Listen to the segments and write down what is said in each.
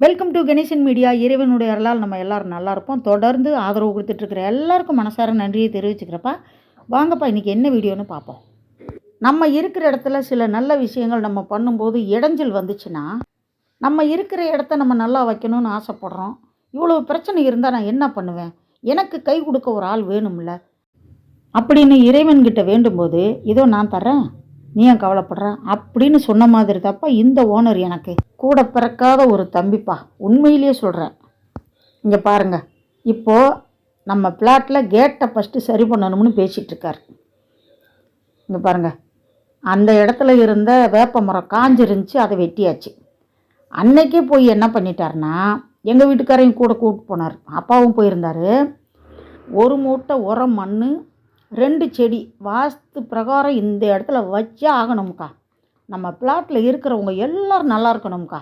Welcome to Ganesan media இறைவனுடைய அருளால் நம்ம எல்லாரும் நல்லா இருப்போம் தொடர்ந்து ஆதரவு கொடுத்துட்ருக்குற எல்லாருக்கும் மனசார நன்றியை தெரிவிச்சுக்கிறப்பா. வாங்கப்பா இன்றைக்கி என்ன வீடியோன்னு பார்ப்போம் நம்ம இருக்கிற இடத்துல சில நல்ல விஷயங்கள் நம்ம பண்ணும்போது இடைஞ்சல் வந்துச்சுன்னா நம்ம இருக்கிற இடத்த நம்ம நல்லா வைக்கணும்னு ஆசைப்பட்றோம். இவ்வளோ பிரச்சனை இருந்தால் நான் என்ன பண்ணுவேன்? எனக்கு கை கொடுக்க ஒரு ஆள் வேணும்ல. அப்படின்னு இறைவன்கிட்ட வேண்டும்போது இதோ நான் தர்றேன். நீ ஏன் கவலைப்படுற? அப்படின்னு சொன்ன மாதிரி தப்பா இந்த ஓனர் எனக்கு. கூட பிறக்காத ஒரு தம்பிப்பா. உண்மையிலேயே சொல்கிறேன் இங்கே பாருங்க. இப்போது நம்ம பிளாட்டில் கேட்டை ஃபஸ்ட்டு சரி பண்ணணும்னு பேசிகிட்ருக்கார் இங்கே பாருங்க. அந்த இடத்துல இருந்த வேப்ப மரம் காஞ்சிருந்துச்சு அதை வெட்டியாச்சு. அன்னைக்கே போய் என்ன பண்ணிட்டாருன்னா எங்கள் வீட்டுக்காரையும் கூட கூப்பிட்டு போனார். அப்பாவும் போயிருந்தார். ஒரு மூட்டை உரம் மண் ரெண்டு செடி வாஸ்து பிரகாரம் இந்த இடத்துல வச்சே ஆகணும்க்கா. நம்ம பிளாட்டில் இருக்கிறவங்க எல்லோரும் நல்லா இருக்கணும்க்கா.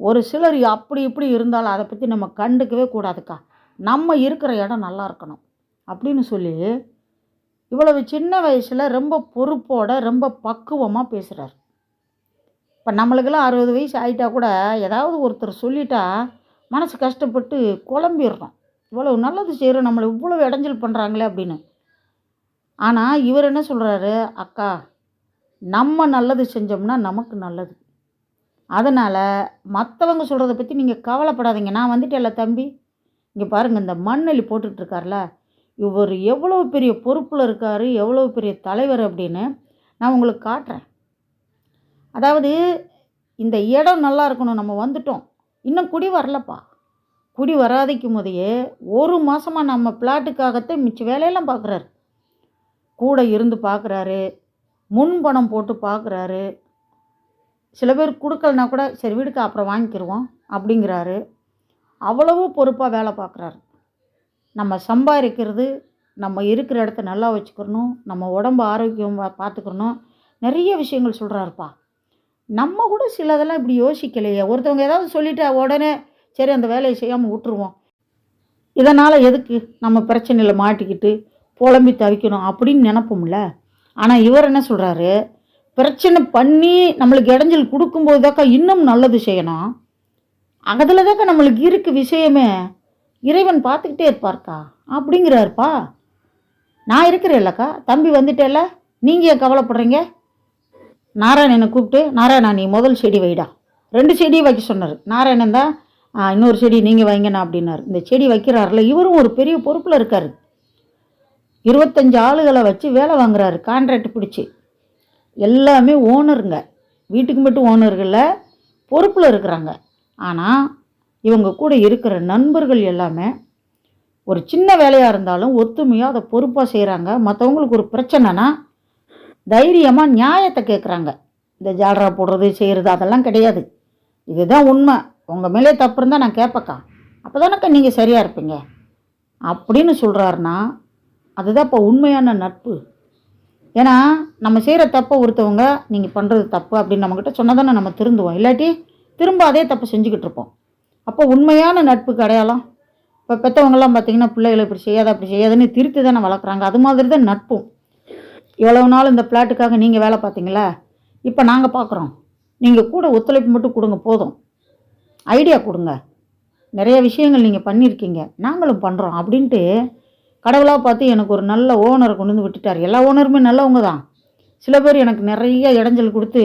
ஒரு சிலர் அப்படி இப்படி இருந்தாலும் அதை பற்றி நம்ம கண்டுக்கவே கூடாதுக்கா. நம்ம இருக்கிற இடம் நல்லா இருக்கணும். அப்படின்னு சொல்லி இவ்வளவு சின்ன வயசில் ரொம்ப பொறுப்போட ரொம்ப பக்குவமாக பேசுகிறார் இப்போ நம்மளுக்கெல்லாம் அறுபது வயசு ஆகிட்டா கூட ஏதாவது ஒருத்தர் சொல்லிட்டா மனசு கஷ்டப்பட்டு குழம்பிடுறோம். இவ்வளோ நல்லது செய்கிறோம் நம்மளை இவ்வளோ இடைஞ்சல் பண்ணுறாங்களே அப்படின்னு. ஆனால் இவர் என்ன சொல்கிறாரு அக்கா நம்ம நல்லது செஞ்சோம்னா நமக்கு நல்லது. அதனால் மற்றவங்க சொல்கிறத பற்றி நீங்கள் கவலைப்படாதீங்க. நான் வந்துட்டேன்ல தம்பி. இங்கே பாருங்கள் இந்த மண்ணெலி போட்டுட்ருக்கார்ல. இவர் எவ்வளோ பெரிய பொறுப்பில் இருக்கார் எவ்வளோ பெரிய தலைவர் அப்படின்னு நான் உங்களுக்கு காட்டுறேன். அதாவது இந்த இடம் நல்லா இருக்கணும். நம்ம வந்துட்டோம். இன்னும் குடி வரலப்பா. குடி வராதைக்கும் போதையே ஒரு மாதமாக நம்ம பிளாட்டுக்காகத்தான் மிச்ச வேலையெல்லாம் பார்க்குறாரு கூட இருந்து பார்க்குறாரு முன்பணம் போட்டு பார்க்குறாரு சில பேர் கொடுக்கலனா கூட சரி வீடுக்கு அப்புறம் வாங்கிக்கிருவோம் அப்படிங்கிறாரு. அவ்வளவு பொறுப்பாக வேலை பார்க்குறாரு நம்ம சம்பாதிக்கிறது நம்ம இருக்கிற இடத்த நல்லா வச்சுக்கிறணும் நம்ம உடம்பு ஆரோக்கியமாக பார்த்துக்கணும் நிறைய விஷயங்கள் சொல்கிறாருப்பா நம்ம கூட சிலதெல்லாம் இப்படி யோசிக்கலையே. ஒருத்தவங்க ஏதாவது சொல்லிட்டா உடனே சரி அந்த வேலையை செய்யாமல் விட்டுருவோம். இதனால் எதுக்கு நம்ம பிரச்சனையில் மாட்டிக்கிட்டு புலம்பி தவிக்கணும் அப்படின்னு நினப்போம்ல. ஆனால் இவர் என்ன சொல்கிறாரு பிரச்சனை பண்ணி நம்மளுக்கு இடைஞ்சல் கொடுக்கும்போது தாக்கா இன்னும் நல்லது செய்யணும். அதில் தாக்கா நம்மளுக்கு இருக்கு விஷயமே. இறைவன் பார்த்துக்கிட்டே இருப்பார்க்கா? அப்படிங்கிறாருப்பா. நான் இருக்கிறேன்லக்கா தம்பி வந்துட்டேல்ல? நீங்கள் ஏன் கவலைப்படுறீங்க? நாராயணனை கூப்பிட்டு நாராயணா நீ முதல் செடி வைடா. ரெண்டு செடியை வைக்க சொன்னார். நாராயணன் தான் இன்னொரு செடி நீங்கள் வைங்கண்ணா அப்படின்னாரு. இந்த செடி வைக்கிறாருல இவரும் ஒரு பெரிய பொறுப்பில் இருக்கார். இருபத்தஞ்சு ஆளுகளை வச்சு வேலை வாங்குறாரு கான்ட்ராக்ட் பிடிச்சி. எல்லாமே ஓனருங்க. வீட்டுக்கு மட்டும் ஓனர்களில் பொறுப்பில் இருக்கிறாங்க. ஆனால் இவங்க கூட இருக்கிற நண்பர்கள் எல்லாமே ஒரு சின்ன வேலையாக இருந்தாலும் ஒத்துமையாக அதை பொறுப்பாக செய்கிறாங்க மற்றவங்களுக்கு ஒரு பிரச்சனைனா தைரியமாக நியாயத்தை கேட்குறாங்க இந்த ஜாலரா போடுறது செய்கிறது அதெல்லாம் கிடையாது. இதுதான் உண்மை. உங்கள் மேலே தப்பு இருந்தால் நான் கேட்பக்கா அப்போ தானக்கா நீங்கள் சரியாக இருப்பீங்க. அப்படின்னு சொல்கிறாருன்னா அதுதான் இப்போ உண்மையான நட்பு. ஏன்னா நம்ம செய்கிற தப்பை ஒருத்தவங்க நீங்கள் பண்ணுறது தப்பு அப்படின்னு நம்மக்கிட்ட சொன்னால் தானே நம்ம திருந்துவோம். இல்லாட்டி திரும்ப அதே தப்பை செஞ்சுக்கிட்டு இருப்போம். அப்போ உண்மையான நட்புக்கு அடையாளம்? இப்போ பெற்றவங்களாம் பார்த்தீங்கன்னா பிள்ளைகளை இப்படி செய்யாத அப்படி செய்யாதுன்னு திருத்தி தானே வளர்க்குறாங்க. அது மாதிரி தான் நட்பும். இவ்வளவு நாள் இந்த பிளாட்டுக்காக நீங்கள் வேலை பார்த்தீங்களா இப்போ நாங்கள் பார்க்குறோம் நீங்கள் கூட ஒத்துழைப்பு மட்டும் கொடுங்க போதும். ஐடியா கொடுங்க. நிறைய விஷயங்கள் நீங்கள் பண்ணியிருக்கீங்க. நாங்களும் பண்ணுறோம் அப்படின்ட்டு கடவுளாக பார்த்து எனக்கு ஒரு நல்ல ஓனரை கொண்டு வந்து விட்டுட்டார். எல்லா ஓனருமே நல்லவங்க தான். சில பேர் எனக்கு நிறைய இடைஞ்சல் கொடுத்து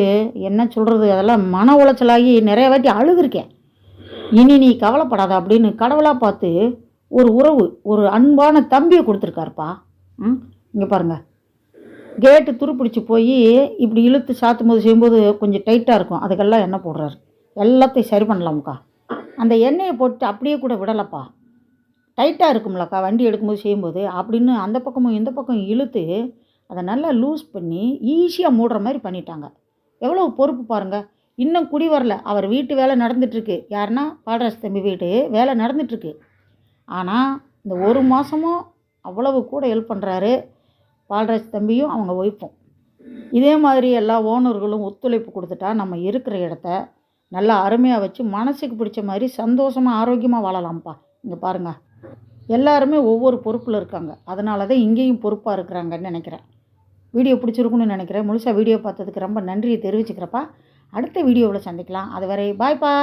என்ன சொல்கிறது அதெல்லாம் மன உளைச்சலாகி நிறைய வாட்டி அழுதுருக்கேன். இனி நீ கவலைப்படாத அப்படின்னு கடவுளாக பார்த்து ஒரு உறவு ஒரு அன்பான தம்பியை கொடுத்துருக்காருப்பா. ம் இங்கே பாருங்கள் கேட்டு துருப்பிடிச்சு போய் இப்படி இழுத்து சாத்தும் போது செய்யும்போது கொஞ்சம் டைட்டாக இருக்கும். அதுக்கெல்லாம் எண்ணெய் போடுறாரு. எல்லாத்தையும் சரி பண்ணலாம்க்கா. அந்த எண்ணெயை போட்டு அப்படியே கூட விடலப்பா. டைட்டாக இருக்கும்லக்கா வண்டி எடுக்கும்போது செய்யும்போது. அப்படின்னு அந்த பக்கமும் இந்த பக்கம் இழுத்து அதை நல்லா லூஸ் பண்ணி ஈஸியாக மூடுற மாதிரி பண்ணிட்டாங்க. எவ்வளோ பொறுப்பு பாருங்கள் இன்னும் குடி வரல. அவர் வீட்டு வேலை நடந்துட்டுருக்கு. யாருன்னா பாடராஜ் தம்பி வீட்டு வேலை நடந்துட்டுருக்கு. ஆனால் இந்த ஒரு மாதமும் அவ்வளவு கூட ஹெல்ப் பண்ணுறாரு பால்ராஜ் தம்பியும் அவங்க ஒய்ஃபும். இதே மாதிரி எல்லா ஓனர்களும் ஒத்துழைப்பு கொடுத்துட்டா நம்ம இருக்கிற இடத்த நல்லா அருமையாக வச்சு மனசுக்கு பிடிச்ச மாதிரி சந்தோஷமாக ஆரோக்கியமாக வாழலாம்ப்பா. இங்கே பாருங்கள் எல்லாருமே ஒவ்வொரு பொறுப்பில் இருக்காங்க. அதனால தான் இங்கேயும் பொறுப்பாக இருக்கிறாங்கன்னு நினைக்கிறேன். வீடியோ பிடிச்சிருக்குன்னு நினைக்கிறேன். முழுசாக வீடியோ பார்த்ததுக்கு ரொம்ப நன்றியை தெரிவிச்சுக்கிறப்பா. அடுத்த வீடியோவில் சந்திக்கலாம். அதுவரை பாய்ப்பா